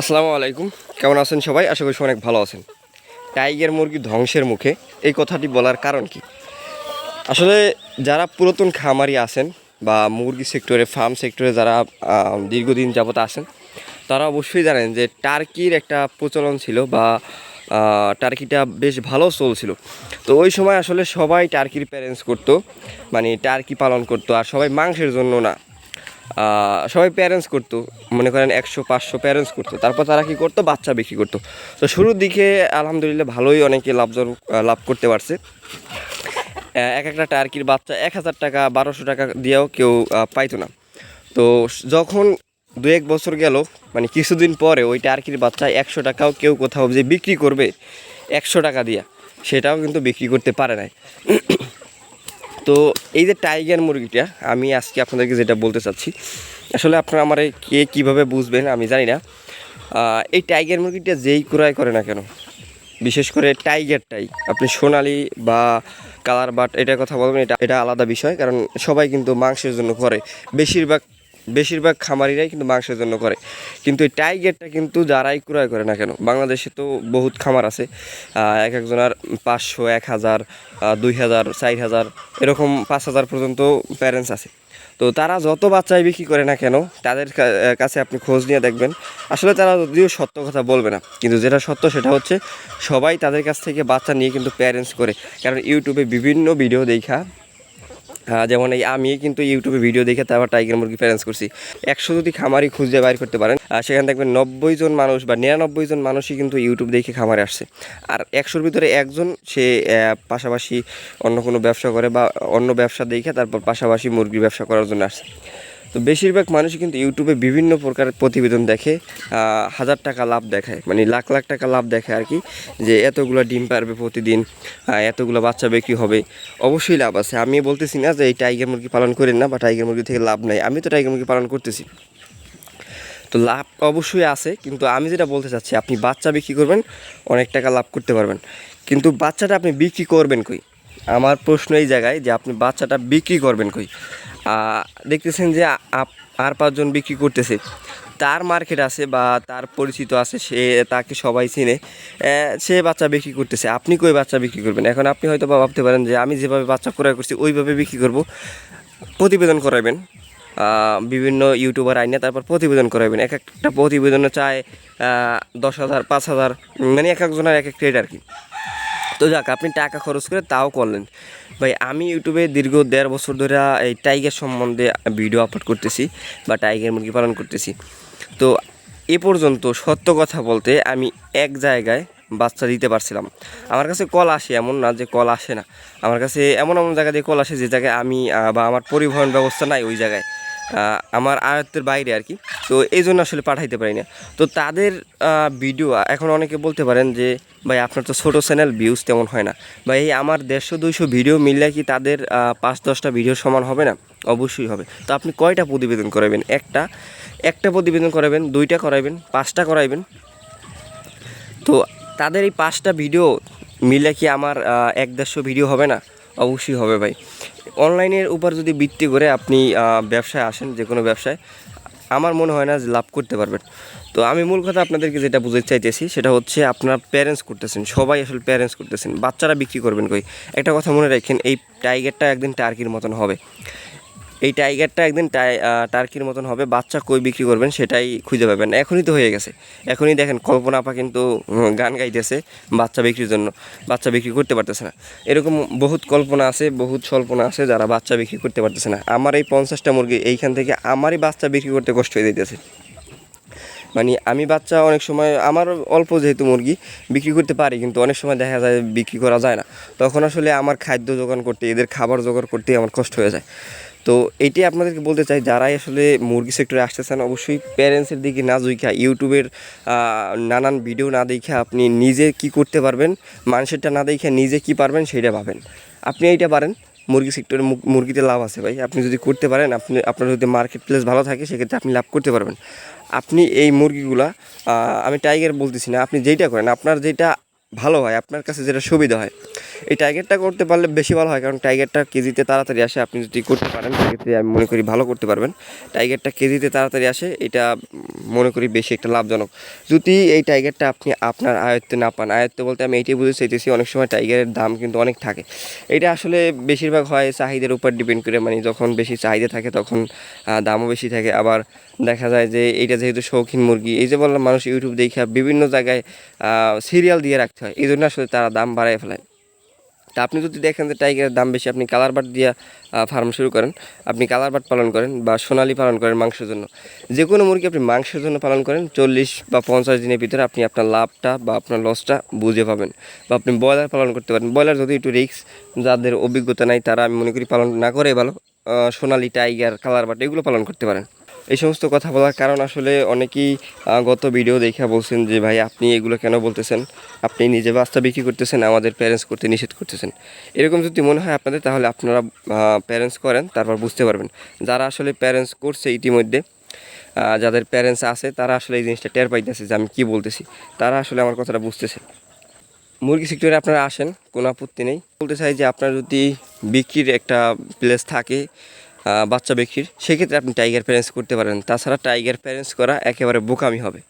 আসসালামু আলাইকুম। কেমন আছেন সবাই? আশা করি অনেক ভালো আছেন। টাইগার মুরগি ধ্বংসের মুখে এই কথাটি বলার কারণ কি? আসলে যারা পুরাতন খামারি আছেন বা মুরগি সেক্টরে ফার্ম সেক্টরে যারা দীর্ঘদিন যাবত আছেন, তারা অবশ্যই জানেন যে টার্কির একটা প্রচলন ছিল বা টার্কিটা বেশ ভালো চলছিল। তো ওই সময় আসলে সবাই টার্কির প্যারেন্টস করতো মানে টার্কি পালন করতো, আর সবাই মাংসের জন্য না। সবাই প্যারেন্টস করতো। মনে করেন একশো, পাঁচশো প্যারেন্টস করতো। তারপর তারা কী করতো? বাচ্চা বিক্রি করতো। তো শুরুর দিকে আলহামদুলিল্লাহ ভালোই অনেকে লাভজনক লাভ করতে পারছে। এক একটা টার্কির বাচ্চা এক হাজার টাকা, বারোশো টাকা দিয়েও কেউ পাইতো না। তো যখন দু এক বছর গেল মানে কিছুদিন পরে ওই টার্কির বাচ্চা একশো টাকাও কেউ কোথাও যে বিক্রি করবে, একশো টাকা দিয়া, সেটাও কিন্তু বিক্রি করতে পারে নাই। তো এই যে টাইগার মুরগিটা, আমি আজকে আপনাদেরকে যেটা বলতে চাচ্ছি, আসলে আপনারা আমার কে কীভাবে বুঝবেন আমি জানি না। এই টাইগার মুরগিটা যেই ক্রয় করে না কেন, বিশেষ করে টাইগারটাই আপনি সোনালি বা কালার বাট এটা কথা বলবেন, এটা এটা আলাদা বিষয়, কারণ সবাই কিন্তু মাংসের জন্য করে। বেশিরভাগ বেশিরভাগ খামারিরাই কিন্তু মাংসের জন্য করে। কিন্তু এই টাইগারটা কিন্তু যারাই ক্রয় করে না কেন, বাংলাদেশে তো বহুত খামার আছে এক একজনের পাঁচশো, এক হাজার দুই হাজার, চার হাজার, এরকম পাঁচ হাজার পর্যন্ত প্যারেন্টস আছে। তো তারা যত বাচ্চাই বিক্রি করে না কেন, তাদের কাছে আপনি খোঁজ নিয়ে দেখবেন। আসলে তারা যদিও সত্য কথা বলবে না, কিন্তু যেটা সত্য সেটা হচ্ছে সবাই তাদের কাছ থেকে বাচ্চা নিয়ে কিন্তু প্যারেন্টস করে। কারণ ইউটিউবে বিভিন্ন ভিডিও দেখা যেমন এই আমি কিন্তু ইউটিউবে ভিডিও দেখে তারপর টাইগার মুরগি প্যারেন্টস করছি। একশো যদি খামারি খুঁজে বাইর করতে পারেন সেখানে দেখবেন নব্বই জন মানুষ বা নিরানব্বই জন মানুষই কিন্তু ইউটিউব দেখে খামারে আসছে। আর একশোর ভিতরে একজন, সে পাশাপাশি অন্য কোনো ব্যবসা করে বা অন্য ব্যবসা দেখে তারপর পাশাপাশি মুরগির ব্যবসা করার জন্য আসছে। তো বেশিরভাগ মানুষই কিন্তু ইউটিউবে বিভিন্ন প্রকার প্রতিবেদন দেখে হাজার টাকা লাভ দেখায় মানে লাখ লাখ টাকা লাভ দেখায় আর কি, যে এতগুলো ডিম পারবে প্রতিদিন এতগুলো বাচ্চা বিক্রি হবে। অবশ্যই লাভ আছে। আমি বলতেছি না যে এই টাইগার মুরগি পালন করেন না বা টাইগার মুরগি থেকে লাভ নাই। আমি তো টাইগার মুরগি পালন করতেছি। তো লাভ অবশ্যই আছে, কিন্তু আমি যেটা বলতে চাচ্ছি, আপনি বাচ্চা বিক্রি করবেন, অনেক টাকা লাভ করতে পারবেন। কিন্তু বাচ্চাটা আপনি বিক্রি করবেন কই? আমার প্রশ্ন এই জায়গায় যে আপনি বাচ্চাটা বিক্রি করবেন কই? দেখতেছেন যে আর পাঁচজন বিক্রি করতেছে। তার মার্কেট আছে বা তার পরিচিত আছে, সে তাকে সবাই চিনে। সে বাচ্চা বিক্রি করতেছে। আপনি কই বাচ্চা বিক্রি করবেন? এখন আপনি হয়তো বা ভাবতে পারেন যে আমি যেভাবে বাচ্চা ক্রয় করছি, ওইভাবে বিক্রি করব। প্রতিবেদন করাবেন বিভিন্ন ইউটিউবার আইনে তারপর প্রতিবেদন করাবেন এক একটা প্রতিবেদনে চায় দশ হাজার, পাঁচ হাজার মানে এক একজনের এক এক রেট আর কি। তো যাক, আপনি টাকা খরচ করে তাও করলেন। ভাই, আমি ইউটিউবে দীর্ঘ দেড় বছর ধরে এই টাইগার সম্বন্ধে ভিডিও আপলোড করতেছি বা টাইগার মুরগি পালন করতেছি। তো এ পর্যন্ত সত্য কথা বলতে আমি এক জায়গায় বাচ্চা দিতে পারছিলাম। আমার কাছে কল আসে এমন না যে কল আসে না। আমার কাছে এমন এমন জায়গা দিয়ে কল আসে যে জায়গায় আমি বা আমার পরিবহন ব্যবস্থা নাই ওই জায়গায়। আমার আয়ত্তের বাইরে আর কি। তো এই জন্য আসলে পাঠাইতে পারি না। তো তাদের ভিডিও এখন অনেকে বলতে পারেন যে, ভাই, আপনার তো ছোটো চ্যানেল ভিউজ তেমন হয় না। ভাই, এই আমার দেড়শো, দুইশো ভিডিও মিললে কি তাদের পাঁচ, দশটা ভিডিও সমান হবে না? অবশ্যই হবে। তো আপনি কয়টা প্রতিবেদন করাবেন? একটা একটা প্রতিবেদন করাবেন, দুইটা করাবেন, পাঁচটা করাইবেন। তো তাদের এই পাঁচটা ভিডিও মিলে কি আমার এক, দেড়শো ভিডিও হবে না? অবশ্যই হবে ভাই। অনলাইনের উপর যদি ভিত্তি করে আপনি ব্যবসায় আসেন, যে কোনো ব্যবসায়, আমার মনে হয় না যে লাভ করতে পারবেন। তো আমি মূল কথা আপনাদেরকে যেটা বুঝতে চাইতেছি, সেটা হচ্ছে আপনার প্যারেন্টস করতেছেন, সবাই আসলে প্যারেন্টস করতেছেন, বাচ্চারা বিক্রি করবেন কই? একটা কথা মনে রাখেন, এই টাইগারটা একদিন টার্কির মতন হবে। এই টাইগারটা একদিন টার্কির মতন হবে, বাচ্চা কই বিক্রি করবেন সেটাই খুঁজে পাবেন। এখনই তো হয়ে গেছে। এখনই দেখেন, কল্পনা আপা কিন্তু গান গাইতেছে বাচ্চা বিক্রির জন্য। বাচ্চা বিক্রি করতে পারতেছে না। এরকম বহুত কল্পনা আছে, বহুত স্বল্পনা আছে যারা বাচ্চা বিক্রি করতে পারতেছে না। আমার এই পঞ্চাশটা মুরগি এইখান থেকে আমারই বাচ্চা বিক্রি করতে কষ্ট হয়ে যেতেছে মানে আমি বাচ্চা অনেক সময়, আমার অল্প যেহেতু মুরগি, বিক্রি করতে পারি, কিন্তু অনেক সময় দেখা যায় বিক্রি করা যায় না। তখন আসলে আমার খাদ্য জোগান করতে, এদের খাবার জোগাড় করতে আমার কষ্ট হয়ে যায়। তো এটি আপনাদেরকে বলতে চাই, যারাই আসলে মুরগি সেক্টরে আসতেছেন অবশ্যই প্যারেন্টসের দিকে না জুইখা ইউটিউবের নানান ভিডিও না দেখে আপনি নিজে কি করতে পারবেন, মানুষেরটা না দেখে নিজে কি পারবেন সেইটা পাবেন। আপনি এইটা পারেন, মুরগি সেক্টরে মুরগিতে লাভ আছে ভাই। আপনি যদি করতে পারেন, আপনি, আপনার যদি মার্কেট প্লেস ভালো থাকে, সেক্ষেত্রে আপনি লাভ করতে পারবেন। আপনি এই মুরগিগুলা আমি টাইগার বলতেছি না, আপনি যেইটা করেন, আপনার যেটা ভালো হয়, আপনার কাছে যেটা সুবিধা হয়। এই টাইগারটা করতে পারলে বেশি ভালো হয়, কারণ টাইগারটা কেজিতে তাড়াতাড়ি আসে, আপনি যদি করতে পারেন, সেক্ষেত্রে আমি মনে করি ভালো করতে পারবেন। টাইগারটা কেজিতে তাড়াতাড়ি আসে, এটা মনে করি বেশি একটা লাভজনক। যদি এই টাইগারটা আপনি আপনার আয়ত্তে না পান, আয়ত্তে বলতে আমি এইটাই বুঝতে চাইতেছি, অনেক সময় টাইগারের দাম কিন্তু অনেক থাকে। এটা আসলে বেশিরভাগ হয় চাহিদার উপর ডিপেন্ড করে মানে যখন বেশি চাহিদা থাকে, তখন দামও বেশি থাকে। আবার দেখা যায় যে এটা যেহেতু শৌখিন মুরগি, এই যে বললাম, মানুষ ইউটিউব দেখে বিভিন্ন জায়গায় সিরিয়াল দিয়ে রাখতে এই জন্য আসলে তারা দাম বাড়ায় ফেলায় তা আপনি যদি দেখেন যে টাইগারের দাম বেশি, আপনি কালার বাট দিয়ে ফার্ম শুরু করেন। আপনি কালার বাট পালন করেন বা সোনালি পালন করেন মাংসের জন্য। যে কোনো মুরগি আপনি মাংসের জন্য পালন করেন, চল্লিশ বা পঞ্চাশ দিনের ভিতরে আপনি আপনার লাভটা বা আপনার লসটা বুঝে পাবেন বা আপনি ব্রয়লার পালন করতে পারেন। ব্রয়লার যদি একটু রিক্স যাদের অভিজ্ঞতা নাই, তারা আমি মনে করি পালন না করে ভালো। সোনালি টাইগার কালার বাট এগুলো পালন করতে পারেন। এই সমস্ত কথা বলার কারণ আসলে অনেকেই গত ভিডিও দেখে বলছেন যে, ভাই, আপনি এগুলো কেন বলতেছেন? আপনি নিজে বাচ্চা বিক্রি করতেছেন, আমাদের প্যারেন্টস করতে নিষেধ করতেছেন। এরকম যদি মনে হয় আপনাদের, তাহলে আপনারা প্যারেন্টস করেন, তারপর বুঝতে পারবেন। যারা আসলে প্যারেন্টস করছে ইতিমধ্যে যাদের প্যারেন্টস আছে, তারা আসলে এই জিনিসটা টের পাইতেছে যে, আমি কী বলতেছি? তারা আসলে আমার কথাটা বুঝতেছে। মুরগি সেক্টরে আপনারা আসেন, কোনো আপত্তি নেই। বলতে চাই যে, আপনার যদি বিক্রির একটা প্লেস থাকে বাচ্চা ব্যক্তির, সেক্ষেত্রে আপনি টাইগার প্যারেন্টস করতে পারেন। তাছাড়া টাইগার প্যারেন্টস করা একেবারে বোকামি হবে।